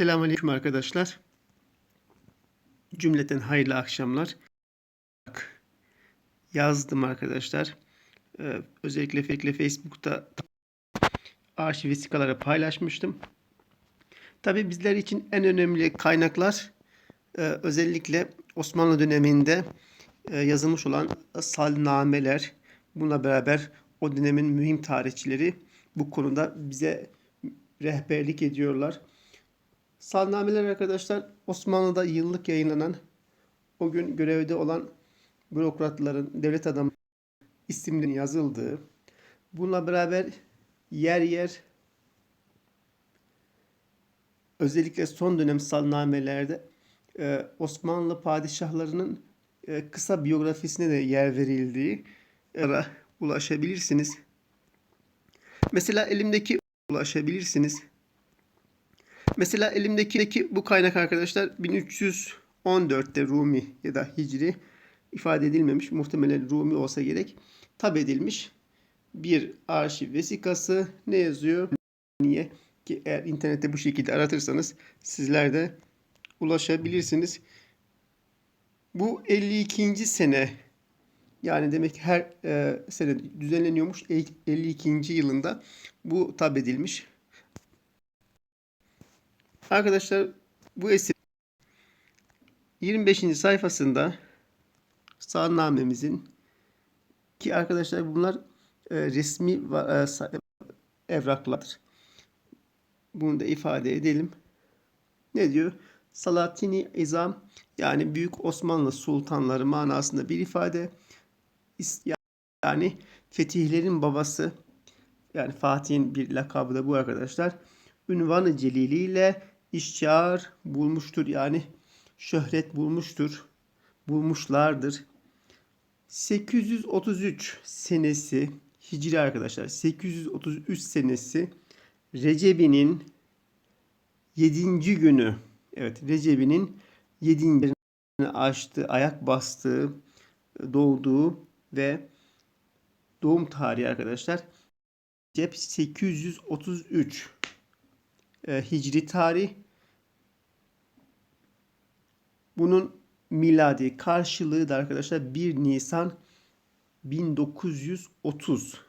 Selamünaleyküm arkadaşlar. Cümleten hayırlı akşamlar. Yazdım arkadaşlar. Ee, özellikle, özellikle Facebook'ta arşiv vesikaları paylaşmıştım. Tabii bizler için en önemli kaynaklar e, özellikle Osmanlı döneminde e, yazılmış olan salnameler. Bununla beraber o dönemin mühim tarihçileri bu konuda bize rehberlik ediyorlar. Salnameler arkadaşlar Osmanlı'da yıllık yayınlanan o gün görevde olan bürokratların, devlet adamı isimlerinin yazıldığı, bununla beraber yer yer özellikle son dönem salnamelerde e, Osmanlı padişahlarının e, kısa biyografisine de yer verildiği ara ulaşabilirsiniz. Mesela elimdeki ulaşabilirsiniz. Mesela elimdeki bu kaynak arkadaşlar 1314'te Rumi ya da Hicri ifade edilmemiş. Muhtemelen Rumi olsa gerek. Tab edilmiş bir arşiv vesikası. Ne yazıyor? Niye? Ki eğer internette bu şekilde aratırsanız sizler de ulaşabilirsiniz. Bu 52. sene yani demek her e, sene düzenleniyormuş. 52. yılında bu tab edilmiş. Arkadaşlar bu eser 25. sayfasında sağnamemizin ki arkadaşlar bunlar e, resmi e, evraklardır. Bunu da ifade edelim. Ne diyor? Salatini İzam yani Büyük Osmanlı Sultanları manasında bir ifade. Yani fetihlerin babası yani Fatih'in bir lakabı da bu arkadaşlar. Ünvanı celiliyle işçiar bulmuştur. Yani şöhret bulmuştur. Bulmuşlardır. 833 senesi Hicri arkadaşlar 833 senesi Recebi'nin 7. günü evet Recebi'nin 7. günü açtı, ayak bastığı, doğduğu ve doğum tarihi arkadaşlar Recep 833 e, Hicri tarih. Bunun miladi karşılığı da arkadaşlar 1 Nisan 1930.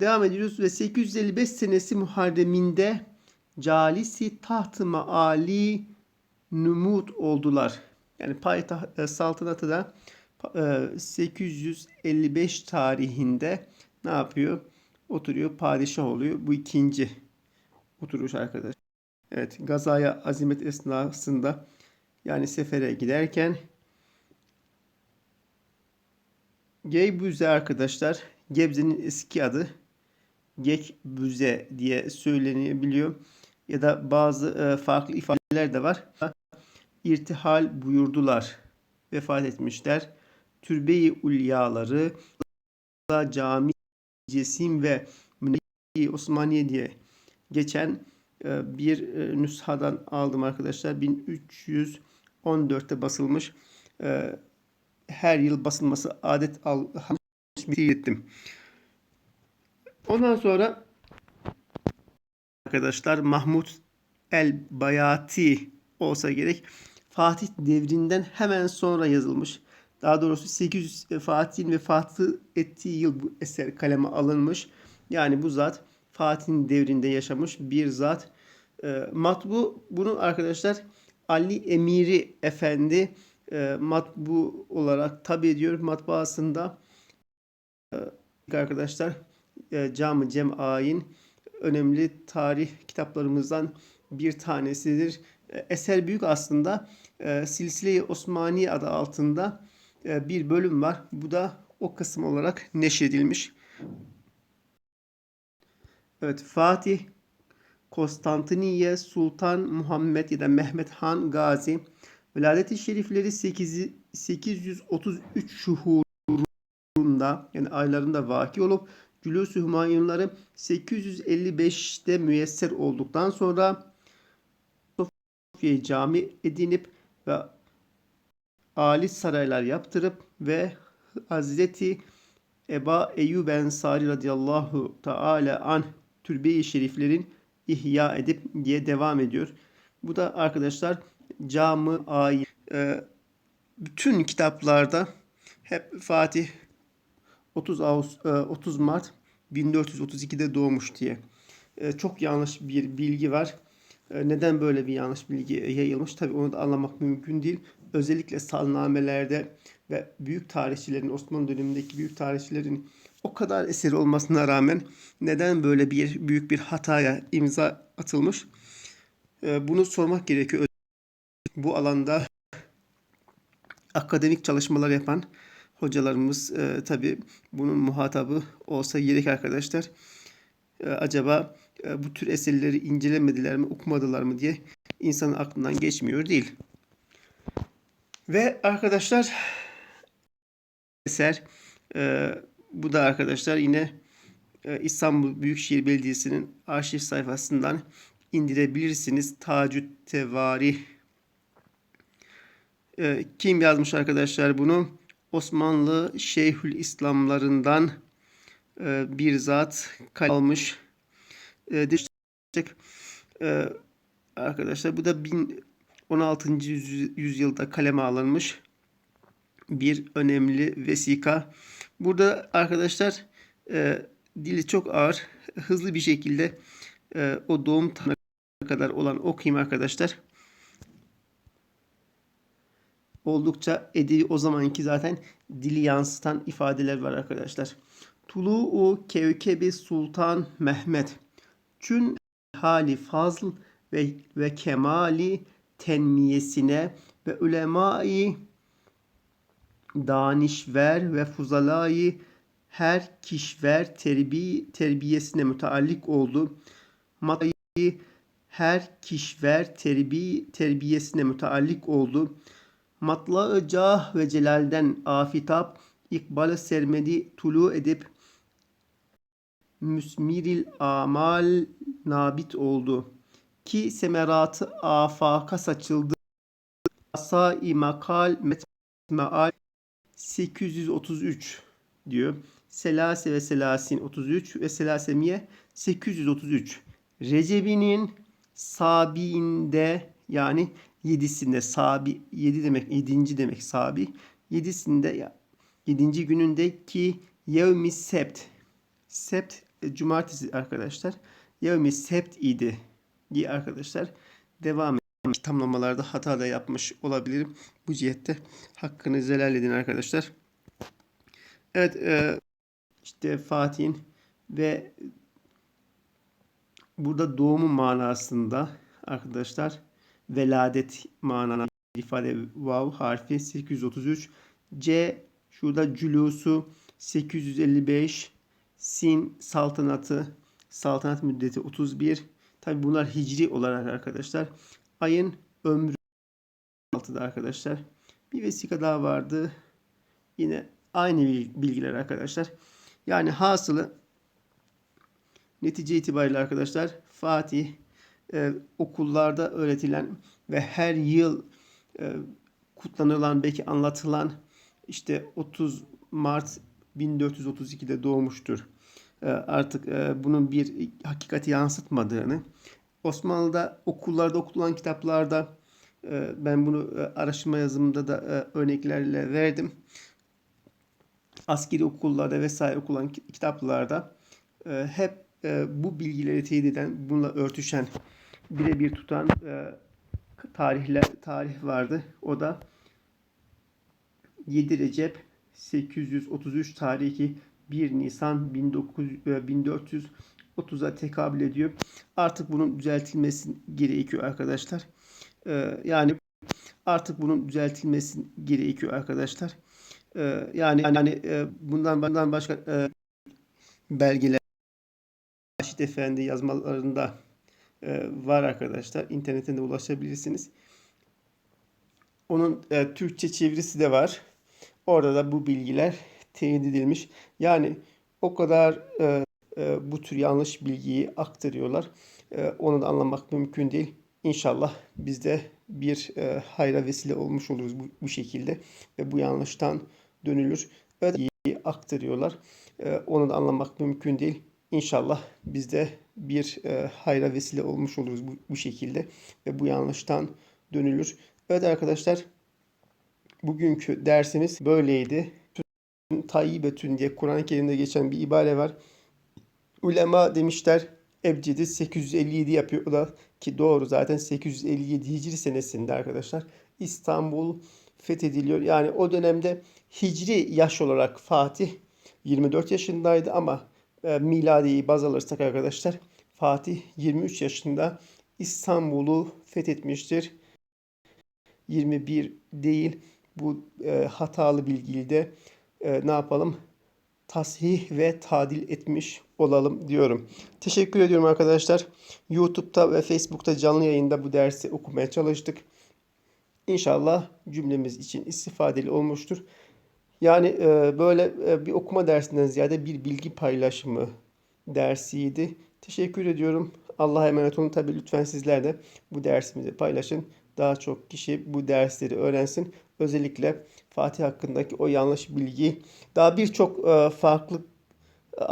Devam ediyoruz ve 855 senesi Muharrem'inde Calisi taht-ı maali numut oldular. Yani payitaht e, saltanatı da e, 855 tarihinde ne yapıyor? Oturuyor, padişah oluyor. Bu ikinci oturuş arkadaş. Evet, gazaya azimet esnasında yani sefere giderken Geybüze arkadaşlar Gebze'nin eski adı Gekbüze diye söylenebiliyor. Ya da bazı e, farklı ifadeler de var. İrtihal buyurdular. Vefat etmişler. Türbe-i ulyaları cami cesim ve Müneyyi Osmaniye diye geçen e, bir e, nüshadan aldım arkadaşlar. 1314'te basılmış. E, her yıl basılması adet almış bir ettim. Ondan sonra arkadaşlar Mahmut el Bayati olsa gerek. Fatih devrinden hemen sonra yazılmış. Daha doğrusu 800 Fatih'in vefatı ettiği yıl bu eser kaleme alınmış. Yani bu zat Fatih'in devrinde yaşamış bir zat. E, matbu bunu arkadaşlar Ali Emiri Efendi e, matbu olarak tabi ediyor matbaasında. E, arkadaşlar e, Cam-ı Cem'ain önemli tarih kitaplarımızdan bir tanesidir. E, eser büyük aslında. E, Silsile-i Osmani adı altında e, bir bölüm var. Bu da o kısım olarak neşredilmiş. Evet Fatih Konstantiniye Sultan Muhammed ya da Mehmet Han Gazi Veladeti şerifleri 8, 833 şuhurunda yani aylarında vaki olup Cülûs-ü Hümayunları 855'te müyesser olduktan sonra Sofya'yı cami edinip ve Ali saraylar yaptırıp ve Hazreti Eba Eyyub Ensari radıyallahu teala an türbe-i şeriflerin ihya edip diye devam ediyor. Bu da arkadaşlar camı ayet e, bütün kitaplarda hep Fatih 30 Ağustos, 30 Mart 1432'de doğmuş diye. E, Çok yanlış bir bilgi var. E, Neden böyle bir yanlış bilgi yayılmış? Tabii onu da anlamak mümkün değil. Özellikle salnamelerde ve büyük tarihçilerin, Osmanlı dönemindeki büyük tarihçilerin o kadar eseri olmasına rağmen neden böyle bir büyük bir hataya imza atılmış? E, Bunu sormak gerekiyor. Bu alanda akademik çalışmalar yapan hocalarımız e, tabii bunun muhatabı olsa gerek arkadaşlar. E, acaba e, bu tür eserleri incelemediler mi, okumadılar mı diye insanın aklından geçmiyor değil. Ve arkadaşlar eser e, bu da arkadaşlar yine e, İstanbul Büyükşehir Belediyesi'nin arşiv sayfasından indirebilirsiniz. Tacüt Tevarih e, kim yazmış arkadaşlar bunu? Osmanlı Şeyhül İslamlarından e, bir zat kalem almış. E, e, arkadaşlar bu da bin 16. yüz- yüzyılda kaleme alınmış bir önemli vesika. Burada arkadaşlar e, dili çok ağır, hızlı bir şekilde e, o doğum tarihine kadar olan okuyayım arkadaşlar oldukça edebi o zamanki zaten dili yansıtan ifadeler var arkadaşlar. Tulu'u Kevkebi Sultan Mehmet Çün hali fazl ve, ve kemali tenmiyesine ve ulemai danişver ve fuzalayı her kişver terbi, terbiyesine müteallik oldu. Matayı her kişver terbi, terbiyesine müteallik oldu. Matla-ı cah ve celalden afitap ikbal sermedi tulu edip müsmiril amal nabit oldu. Ki semeratı afaka saçıldı. Asai makal metmeal 833 diyor. Selase ve Selasin 33 ve Selasemiye 833. Recep'inin Sabi'inde yani yedisinde Sabi 7 demek 7. demek Sabi yedisinde ya 7. günündeki Yevmi Sebt Sebt e, cumartesi arkadaşlar. Yevmi Sebt idi diye arkadaşlar devam edin. Tamlamalarda hata da yapmış olabilirim. Bu cihette hakkını zelal edin arkadaşlar. Evet e, işte Fatih'in ve burada doğumu manasında arkadaşlar veladet manana ifade vav harfi 833 C şurada cülusu 855 sin saltanatı saltanat müddeti 31 tabi bunlar hicri olarak arkadaşlar. Ayın ömrü 6'da arkadaşlar. Bir vesika daha vardı. Yine aynı bilgiler arkadaşlar. Yani hasılı netice itibariyle arkadaşlar Fatih e, okullarda öğretilen ve her yıl e, kutlanılan belki anlatılan işte 30 Mart 1432'de doğmuştur. E, artık e, bunun bir hakikati yansıtmadığını Osmanlı'da okullarda okutulan kitaplarda e, ben bunu e, araştırma yazımında da örneklerle verdim. Askeri okullarda vesaire okulan ki- kitaplarda hep bu bilgileri teyit eden, bununla örtüşen, birebir tutan tarihler tarih vardı. O da 7 Recep 833 tarihi 1 Nisan 1900, e, 1430'a tekabül ediyor. Artık bunun düzeltilmesi gerekiyor arkadaşlar. E, yani artık bunun düzeltilmesi gerekiyor arkadaşlar. E, yani yani bundan bundan başka belgeler Raşit Efendi yazmalarında var arkadaşlar. İnternetten de ulaşabilirsiniz. Onun Türkçe çevirisi de var. Orada da bu bilgiler teyit edilmiş. Yani o kadar e, e, bu tür yanlış bilgiyi aktarıyorlar. E, onu da anlamak mümkün değil. İnşallah biz de bir e, hayra vesile olmuş oluruz bu, bu şekilde ve bu yanlıştan dönülür. Öyle aktarıyorlar. E, onu da anlamak mümkün değil. İnşallah biz de bir e, hayra vesile olmuş oluruz bu, bu şekilde ve bu yanlıştan dönülür. Evet arkadaşlar bugünkü dersimiz böyleydi. Tayyibetün diye Kur'an-ı Kerim'de geçen bir ibare var. Ulema demişler Ebced'i 857 yapıyor. O da ki doğru zaten 857 Hicri senesinde arkadaşlar İstanbul fethediliyor. Yani o dönemde Hicri yaş olarak Fatih 24 yaşındaydı ama e, miladiyi baz alırsak arkadaşlar Fatih 23 yaşında İstanbul'u fethetmiştir. 21 değil bu e, hatalı bilgiyi de e, ne yapalım? tasih ve tadil etmiş olalım diyorum. Teşekkür ediyorum arkadaşlar. YouTube'da ve Facebook'ta canlı yayında bu dersi okumaya çalıştık. İnşallah cümlemiz için istifadeli olmuştur. Yani e, böyle e, bir okuma dersinden ziyade bir bilgi paylaşımı dersiydi. Teşekkür ediyorum. Allah'a emanet olun. Tabii lütfen sizler de bu dersimizi paylaşın. Daha çok kişi bu dersleri öğrensin. Özellikle Fatih hakkındaki o yanlış bilgi. Daha birçok e, farklı